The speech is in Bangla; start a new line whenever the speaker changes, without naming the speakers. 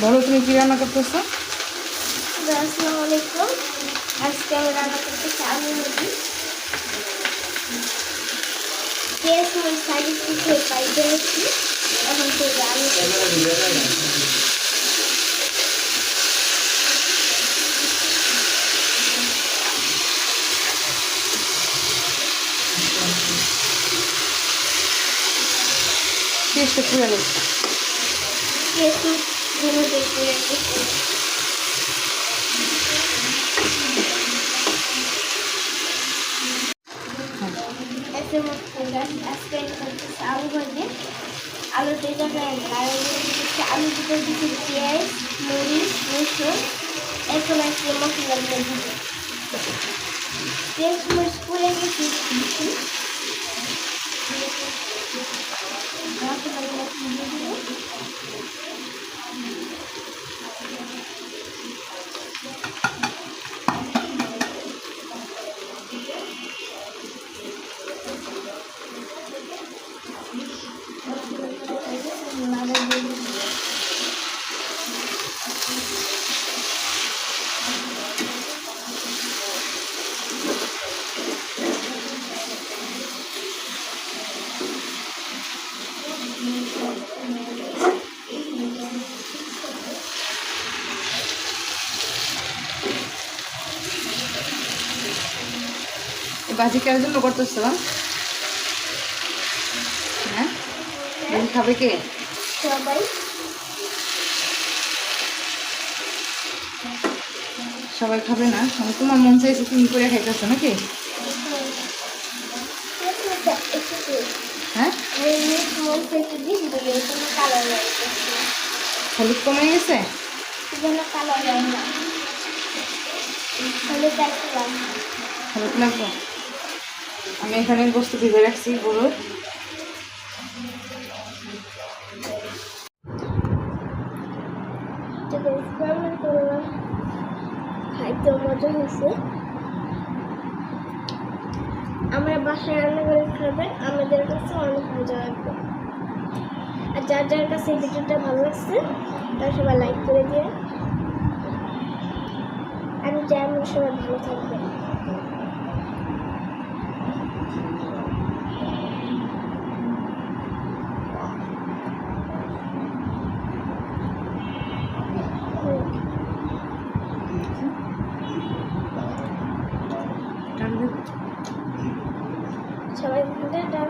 বলো তুমি কি রান্না করতেছো?
আসসালামু আলাইকুম আজকে আমি রান্না করতেছি আলু মুরগি পেঁয়াজ মরিচ সাইডে পিঠে পাইতে রেখেছি এখন থেকে আলু
পেস্টটা পুড়ে গেছে
পেঁয়াজ আলু ভাজি। আলু হচ্ছে আলু দুটো দিচ্ছি পেঁয়াজ, মরিচ, রসুন এখন আজকে মশলা দিয়ে দিব পেঁয়াজ, মরিচ পুড়ে
বাজি কার জন্য করতেছো হ্যাঁ? খাবে কে?
সবাই।
সবাই খাবে না? মানে তোমার মন চাইছে তুমি করে খাইতেছো নাকি? হ্যাঁ? হলুদ কমে গেছে? হলুদ লাগবে? আমি এখানে বস্তু ভিজে রাখছি গরুর
মজা হয়েছে আমরা বাসায় রান্না করে খাবেন আমাদের কাছে অনেক মজা লাগবে। আর যার যার কাছে ভিডিওটা ভালো লাগছে, তারা সবাই লাইক করে দিয়ে আমি আমরা সবাই ভালো থাকবেন সবাই টাটা